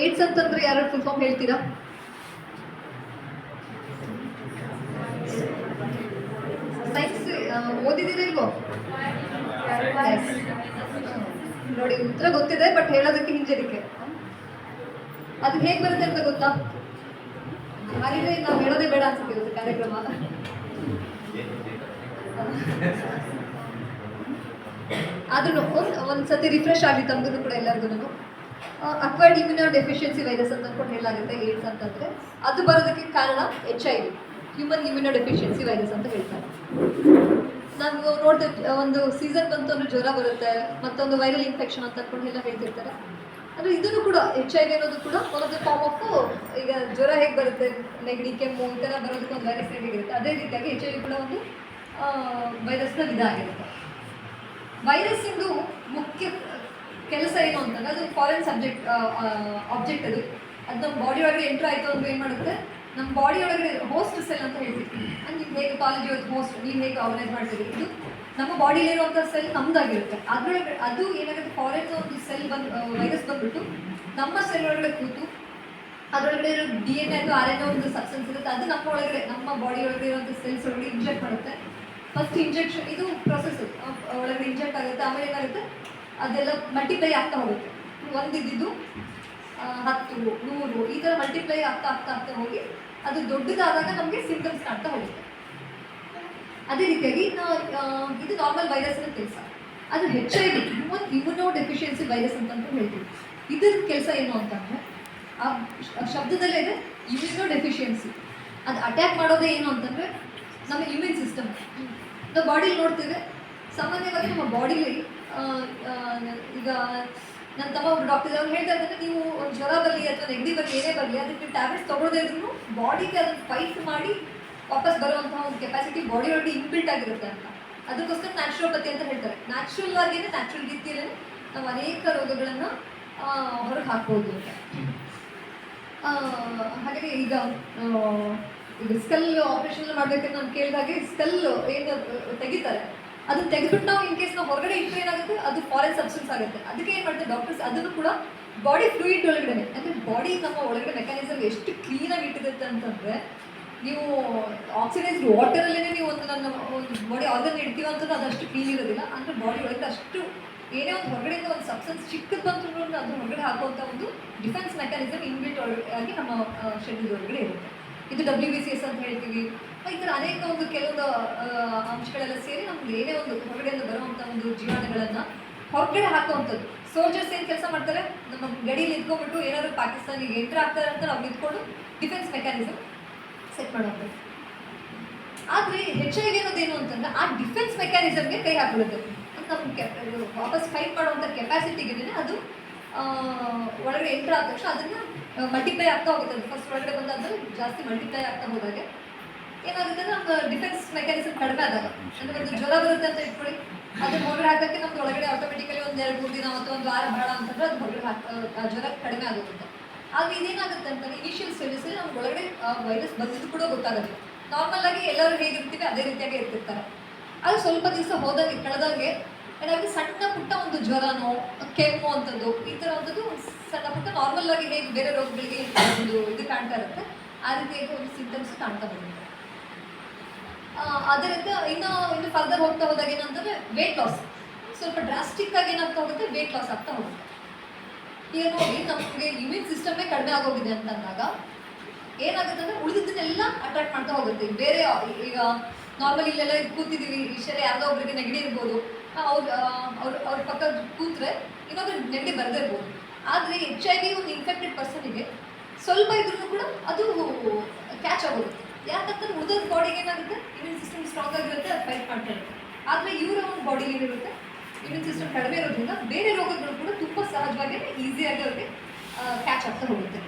AIDS ಅಂತಂದ್ರೆ ಯಾರು full form ಹೇಳ್ತೀರಾ? ಸೈನ್ಸ್ ಓದಿದ್ದೀರಾ ಇಲ್ವೋ? ನೋಡಿ, ಉತ್ತರ ಗೊತ್ತಿದೆ ಬಟ್ ಹೇಳೋದಕ್ಕೆ ಹಿಂಜರಿಕೆ. ಅದು ಹೇಗೆ ಬರುತ್ತೆ ಅಂತ ಗೊತ್ತಾ? ಹಾಗಿದ್ರೆ ನಾವು ಹೇಳೋದೇ ಬೇಡ ಅನ್ಸುತ್ತೆ ಕಾರ್ಯಕ್ರಮ. ಆದ್ರೂ ಒಂದು ಒಂದು ಸತಿ ರಿಫ್ರೆಶ್ ಆಗಿ ತಮಗೂ ಕೂಡ ಎಲ್ಲರಿಗೂ ಅಕ್ವೈರ್ಡ್ ಇಮ್ಯುನೋ ಡೆಫಿಷಿಯನ್ಸಿ ವೈರಸ್ ಅಂತ ಅಂದ್ಕೊಂಡು ಹೇಳಲಾಗುತ್ತೆ ಏಡ್ಸ್ ಅಂತಂದ್ರೆ, ಅದು ಬರೋದಕ್ಕೆ ಕಾರಣ H I V human immunodeficiency virus ಅಂತ ಹೇಳ್ತಾರೆ. ನಾವು ನೋಡಿದ ಒಂದು ಸೀಸನ್ ಬಂತು ಅಂದ್ರೆ ಜ್ವರ ಬರುತ್ತೆ, ಮತ್ತೊಂದು ವೈರಲ್ ಇನ್ಫೆಕ್ಷನ್ ಅಂತ ಅಂದ್ಕೊಂಡು ಎಲ್ಲ ಹೇಳ್ತಿರ್ತಾರೆ. ಅಂದ್ರೆ ಇದನ್ನು ಕೂಡ ಎಚ್ ಐ ವಿ ಅನ್ನೋದು ಕೂಡ ಒಂದು ಫಾರ್ಮ್ ಆಫ್ ಈಗ ಜ್ವರ ಹೇಗೆ ಬರುತ್ತೆ, ನೆಗಡಿ, ಕೆಮ್ಮು, ಈ ಥರ ಬರೋದಕ್ಕೆ ಒಂದು ವೈರಸ್ ಹೇಗಿರುತ್ತೆ ಅದೇ ರೀತಿಯಾಗಿ ಎಚ್ ಐ ವಿ ಕೂಡ ಒಂದು ವೈರಸ್ನ ವಿಧ ಆಗಿರುತ್ತೆ. ವೈರಸ್ ಇಂದು ಮುಖ್ಯ ಕೆಲಸ ಏನು ಅಂತಂದ್ರೆ ಅದು ಫಾರಿನ್ ಸಬ್ಜೆಕ್ಟ್ ಆಬ್ಜೆಕ್ಟ್ ಅದು. ಅದು ನಮ್ಮ ಬಾಡಿ ಒಳಗೆ ಎಂಟರ್ ಆಯಿತು ಅಂದ್ರೆ ಏನು ಮಾಡುತ್ತೆ? ನಮ್ಮ ಬಾಡಿ ಒಳಗಡೆ ಹೋಸ್ಟ್ ಸೆಲ್ ಅಂತ ಹೇಳ್ತೀವಿ ಅಂದ್ರೆ ನೀವು ಹೇಗೆ ಕಾಲೇಜ್ ಇವತ್ತು ಹೋಸ್ಟ್ ನೀವು ಹೇಗೆ ಆರ್ಗನೈಸ್ ಮಾಡ್ತೀರಿ? ಇದು ನಮ್ಮ ಬಾಡಿಲಿರುವಂಥ ಸೆಲ್ ನಮ್ದಾಗಿರುತ್ತೆ. ಅದರೊಳಗೆ ಅದು ಏನಾಗುತ್ತೆ? ಫಾರಿನ್ ಒಂದು ಸೆಲ್ ಬಂದು ವೈರಸ್ ಬಂದ್ಬಿಟ್ಟು ನಮ್ಮ ಸೆಲ್ ಒಳಗಡೆ ಕೂತು ಅದರೊಳಗಡೆ ಇರೋ ಡಿ ಎನ್ ಅಥವಾ ಆರ್ ಎನ್ ಒಂದು ಸಬ್ಸ್ಟೆನ್ಸ್ ಇರುತ್ತೆ. ಅದು ನಮ್ಮ ಒಳಗಡೆ, ನಮ್ಮ ಬಾಡಿ ಒಳಗಡೆ ಇರುವಂಥ ಸೆಲ್ಸ್ ಒಳಗಡೆ ಇಂಜೆಕ್ಟ್ ಮಾಡುತ್ತೆ. ಫಸ್ಟ್ ಇಂಜೆಕ್ಷನ್ ಇದು ಪ್ರೊಸೆಸ್ ಒಳಗೆ ಇಂಜೆಕ್ಟ್ ಆಗುತ್ತೆ, ಆಮೇಲೆ ಏನಾಗುತ್ತೆ? ಅದೆಲ್ಲ ಮಲ್ಟಿಪ್ಲೈ ಆಗ್ತಾ ಹೋಗುತ್ತೆ. ಒಂದಿದ್ದು ಹತ್ತು, ನೂರು, ಈ ಥರ ಮಲ್ಟಿಪ್ಲೈ ಆಗ್ತಾ ಆಗ್ತಾ ಆಗ್ತಾ ಹೋಗಿ, ಅದು ದೊಡ್ಡದಾದಾಗ ನಮಗೆ ಸಿಂಟಮ್ಸ್ ಕಾಣ್ತಾ ಹೋಗುತ್ತೆ. ಅದೇ ರೀತಿಯಾಗಿ ಇದು ನಾರ್ಮಲ್ ವೈರಸ್ನ ಕೆಲಸ. ಅದು H I V human immunodeficiency virus ಅಂತ ಹೇಳ್ತೀವಿ. ಇದರ ಕೆಲಸ ಏನು ಅಂತಂದರೆ ಆ ಶಬ್ದದಲ್ಲೇ ಇದೆ ಇಮ್ಯುನೋ ಡೆಫಿಷಿಯನ್ಸಿ ಅದು ಅಟ್ಯಾಕ್ ಮಾಡೋದೇ ಏನು ಅಂತಂದರೆ ನಮ್ಮ ಇಮ್ಯೂನ್ ಸಿಸ್ಟಮ್ ನಾವು ಬಾಡಿಲಿ ನೋಡ್ತೇವೆ. ಸಾಮಾನ್ಯವಾಗಿ ನಮ್ಮ ಬಾಡಿಲಿ ಈಗ ನನ್ನ ತಮ್ಮ ಒಬ್ರು ಡಾಕ್ಟರ್ ಅವ್ರು ಹೇಳ್ತಾ ಇದ್ದಾರೆ, ನೀವು ಒಂದು ಜ್ವರ ಬರಲಿ ಅಥವಾ ನೆಗಡಿ ಬರಲಿ ಏನೇ ಬರಲಿ ಅದಕ್ಕೆ ಟ್ಯಾಬ್ಲೆಟ್ಸ್ ತೊಗೊಳ್ದೇ ಇದ್ರು ಬಾಡಿಗೆ ಅದನ್ನು ಫೈಟ್ ಮಾಡಿ ವಾಪಸ್ ಬರುವಂತಹ ಒಂದು ಕೆಪಾಸಿಟಿ ಬಾಡಿ ಒಳಗೆ ಇನ್ಬಿಲ್ಟ್ ಆಗಿರುತ್ತೆ ಅಂತ. ಅದಕ್ಕೋಸ್ಕರ ನ್ಯಾಚುರೋಪತಿ ಅಂತ ಹೇಳ್ತಾರೆ. ನ್ಯಾಚುರಲ್ ಆಗಿಯೇ ನ್ಯಾಚುರಲ್ ರೀತಿಯಲ್ಲೇ ನಾವು ಅನೇಕ ರೋಗಗಳನ್ನು ಹೊರಗೆ ಹಾಕ್ಬೋದು ಅಂತ. ಹಾಗಾಗಿ ಹಾಗೆ ಈಗ ಸ್ಕಲ್ ಆಪರೇಷನ್ ಮಾಡ್ಬೇಕಂತ ನಾನು ಕೇಳಿದಾಗೆ ಸ್ಕಲ್ ಏನು ತೆಗಿತಾರೆ. ಅದು ತೆಗೆದ್ಬಿಟ್ಟು ನಾವು ಇನ್ ಕೇಸ್ ನಾವು ಹೊರಗಡೆ ಇಟ್ಟು ಏನಾಗುತ್ತೆ? ಅದು ಫಾರಿನ್ ಸಬ್ಸ್ಟೆನ್ಸ್ ಆಗುತ್ತೆ. ಅದಕ್ಕೆ ಏನು ಮಾಡ್ತಾರೆ ಡಾಕ್ಟರ್ಸ್ ಅದನ್ನು ಕೂಡ ಬಾಡಿ ಫ್ಲೂಯಿಡ್ ಒಳಗಡೆ ಅಂದರೆ ಬಾಡಿ ನಮ್ಮ ಒಳಗಡೆ ಮೆಕ್ಯಾನಿಸಮ್ ಎಷ್ಟು ಕ್ಲೀನಾಗಿ ಇಟ್ಟಿರುತ್ತೆ ಅಂತಂದರೆ, ನೀವು ಆಕ್ಸಿಡೈಸ್ಡ್ ವಾಟರಲ್ಲೇ ನೀವು ಒಂದು ನನ್ನ ಒಂದು ಬಾಡಿ ಆರ್ಗನ್ ಇಡ್ತೀವಿ ಅಂತಂದ್ರೆ ಅದಷ್ಟು ಕ್ಲೀನ್ ಇರೋದಿಲ್ಲ. ಅಂದರೆ ಬಾಡಿ ಒಳಗಡೆ ಅಷ್ಟು ಏನೇ ಒಂದು ಹೊರಗಡೆಯಿಂದ ಒಂದು ಸಬ್ಸ್ಟೆನ್ಸ್ ಚಿಕ್ಕದು ಬಂತು ಅದು ಹೊರಗಡೆ ಹಾಕುವಂಥ ಒಂದು ಡಿಫೆನ್ಸ್ ಮೆಕ್ಯಾನಿಸಮ್ ಇನ್ಬಿಲ್ಟ್ ಒಳಗೆ ಆಗಿ ನಮ್ಮ ಶರೀರದ ಒಳಗಡೆ ಇರುತ್ತೆ. ಇದು ಡಬ್ಲ್ಯೂ ಬಿ ಸಿ ಎಸ್ ಅಂತ ಹೇಳ್ತೀವಿ. ಈ ಥರ ಅನೇಕ ಒಂದು ಕೆಲವೊಂದು ಅಂಶಗಳೆಲ್ಲ ಸೇರಿ ನಮ್ಗೆ ಏನೇ ಒಂದು ಹೊರಗಡೆಯಿಂದ ಬರುವಂಥ ಒಂದು ಜೀವಾಣುಗಳನ್ನು ಹೊರಗಡೆ ಹಾಕುವಂಥದ್ದು. ಸೋಲ್ಜರ್ಸ್ ಏನು ಕೆಲಸ ಮಾಡ್ತಾರೆ? ನಮ್ಮ ಗಡಿಯಲ್ಲಿ ನಿಂತ್ಕೊಂಡ್ಬಿಟ್ಟು ಏನಾದರೂ ಪಾಕಿಸ್ತಾನಿಗೆ ಎಂಟ್ರ್ ಆಗ್ತಾರೆ ಅಂತ ನಾವು ನಿಂತ್ಕೊಂಡು ಡಿಫೆನ್ಸ್ ಮೆಕ್ಯಾನಿಸಮ್ ಸೆಟ್ ಮಾಡುವಂಥದ್ದು. ಆದರೆ ಹೆಚ್ಚಾಗಿ ಐ ಅನ್ನೋದೇನು ಅಂತಂದ್ರೆ ಆ ಡಿಫೆನ್ಸ್ ಮೆಕ್ಯಾನಿಸಮ್ಗೆ ಕೈ ಹಾಕೊಳ್ಳುತ್ತೆ ಅದು ನಮ್ಮ ವಾಪಸ್ ಫೈಟ್ ಮಾಡುವಂಥ ಕೆಪಾಸಿಟಿಗೆ ಅದು ಒಳಗಡೆ ಎಂಟ್ರ್ ಆದ ತಕ್ಷಣ ಅದನ್ನು ಮಲ್ಟಿಪ್ಲೈ ಆಗ್ತಾ ಹೋಗುತ್ತೆ. ಫಸ್ಟ್ ಒಳಗಡೆ ಬಂದಾದ್ರೆ ಜಾಸ್ತಿ ಮಲ್ಟಿಪ್ಲೈ ಆಗ್ತಾ ಹೋದಾಗೆ ಏನಾಗುತ್ತೆ ನಮ್ಮ ಡಿಫೆನ್ಸ್ ಮೆಕ್ಯಾನಿಸಮ್ ಕಡಿಮೆ ಆದಾಗ, ಅಂದ್ರೆ ಒಂದು ಜ್ವರ ಬರುತ್ತೆ ಅಂತ ಇಟ್ಕೊಳ್ಳಿ. ಅದು ಹೊರಗಡೆ ಹಾಕಕ್ಕೆ ನಮ್ದು ಒಳಗಡೆ ಆಟೋಮೆಟಿಕಲಿ ಒಂದು ಎರಡು ಮೂರು ದಿನ ಅಥವಾ ಒಂದು ವಾರ ಬೇಡ ಅಂತಂದ್ರೆ ಅದು ಹೊರಗಡೆ ಆ ಜ್ವರ ಕಡಿಮೆ ಆಗುತ್ತೆ ಆಗ ಇದೇನಾಗುತ್ತೆ ಅಂತಂದ್ರೆ ಇನಿಷಿಯಲ್ ಸ್ಟೇಜಸಲ್ಲಿ ನಮ್ಗೆ ಒಳಗಡೆ ವೈರಸ್ ಬಂದಿದ್ದು ಕೂಡ ಗೊತ್ತಾಗುತ್ತೆ ನಾರ್ಮಲ್ ಆಗಿ ಎಲ್ಲರೂ ಹೇಗಿರ್ತೀವಿ ಅದೇ ರೀತಿಯಾಗಿ ಇರ್ತಿರ್ತಾರೆ. ಅದು ಸ್ವಲ್ಪ ದಿವಸ ಹೋದಾಗೆ, ಕಳೆದಾಗೆ ಏನಾಗುತ್ತೆ ಸಣ್ಣ ಪುಟ್ಟ ಒಂದು ಜ್ವರನೋ, ಕೆಮ್ಮು ಅಂತದ್ದು ಈ ಥರ ಒಂದು ಸಣ್ಣ ಪುಟ್ಟ ನಾರ್ಮಲ್ ಆಗಿ ಹೇಗೆ ಬೇರೆ ರೋಗಗಳಿಗೆ ಒಂದು ಇದು ಕಾಣ್ತಾ ಇರುತ್ತೆ, ಆ ರೀತಿಯಾಗಿ ಒಂದು ಸಿಂಟಮ್ಸ್ ಕಾಣ್ತಾ ಬರುತ್ತೆ. ಅದರಿಂದ ಇನ್ನು ಇನ್ನು ಫರ್ದರ್ ಹೋಗ್ತಾ ಹೋದಾಗ ಏನಂತಂದ್ರೆ ವೇಟ್ ಲಾಸ್ ಸ್ವಲ್ಪ ಡ್ರಾಸ್ಟಿಕ್ ಆಗಿ ಏನಾಗ್ತಾ ಹೋಗುತ್ತೆ ವೇಟ್ ಲಾಸ್ ಆಗ್ತಾ ಹೋಗುತ್ತೆ. ಈಗ ನೋಡಿ, ನಮಗೆ ಇಮ್ಯೂನ್ ಸಿಸ್ಟಮೇ ಕಡಿಮೆ ಆಗೋಗಿದೆ ಅಂತಂದಾಗ ಏನಾಗುತ್ತೆ ಅಂದ್ರೆ ಉಳಿದಿದ್ದನ್ನೆಲ್ಲ ಅಟ್ರಾಕ್ಟ್ ಮಾಡ್ತಾ ಹೋಗುತ್ತೆ. ಬೇರೆ, ಈಗ ನಾರ್ಮಲ್ ಇಲ್ಲೆಲ್ಲ ಕೂತಿದ್ದೀವಿ ಇಷ್ಟೆಲ್ಲ ಯಾರೋ ಒಬ್ಬರಿಗೆ ನೆಗಡಿ ಇರ್ಬೋದು ಅವ್ರು ಅವ್ರ ಅವ್ರ ಪಕ್ಕ ಕೂತ್ರೆ ಇನ್ನೊಬ್ರು ನೆಗಡಿ ಬರದೇ ಇರ್ಬೋದು. ಆದರೆ ಎಚ್ ಐ ವಿ ಒಂದು ಇನ್ಫೆಕ್ಟೆಡ್ ಪರ್ಸನಿಗೆ ಸ್ವಲ್ಪ ಇದ್ರೂ ಕೂಡ ಅದು ಕ್ಯಾಚ್ ಆಗೋಗುತ್ತೆ ಯಾಕಂದ್ರೆ ಉಳಿದ ಬಾಡಿಗೆ ಏನಾಗುತ್ತೆ? ಇಮ್ಯೂನ್ ಸಿಸ್ಟಮ್ ಸ್ಟ್ರಾಂಗ್ ಆಗಿರುತ್ತೆ, ಅದು ಫೈಟ್ ಮಾಡ್ತಾ ಇರುತ್ತೆ. ಆದರೆ ಇವರ ಒಂದು ಬಾಡಿಗೆ ಏನಿರುತ್ತೆ ಇಮ್ಯೂನ್ ಸಿಸ್ಟಮ್ ಕಡಿಮೆ ಇರೋದ್ರಿಂದ ಬೇರೆ ರೋಗಗಳು ಕೂಡ ತುಂಬ ಸಹಜವಾಗಿ ಈಸಿಯಾಗಿ ಅವ್ರಿಗೆ ಕ್ಯಾಚ್ ಆಗ್ತಾ ಹೋಗುತ್ತೆ.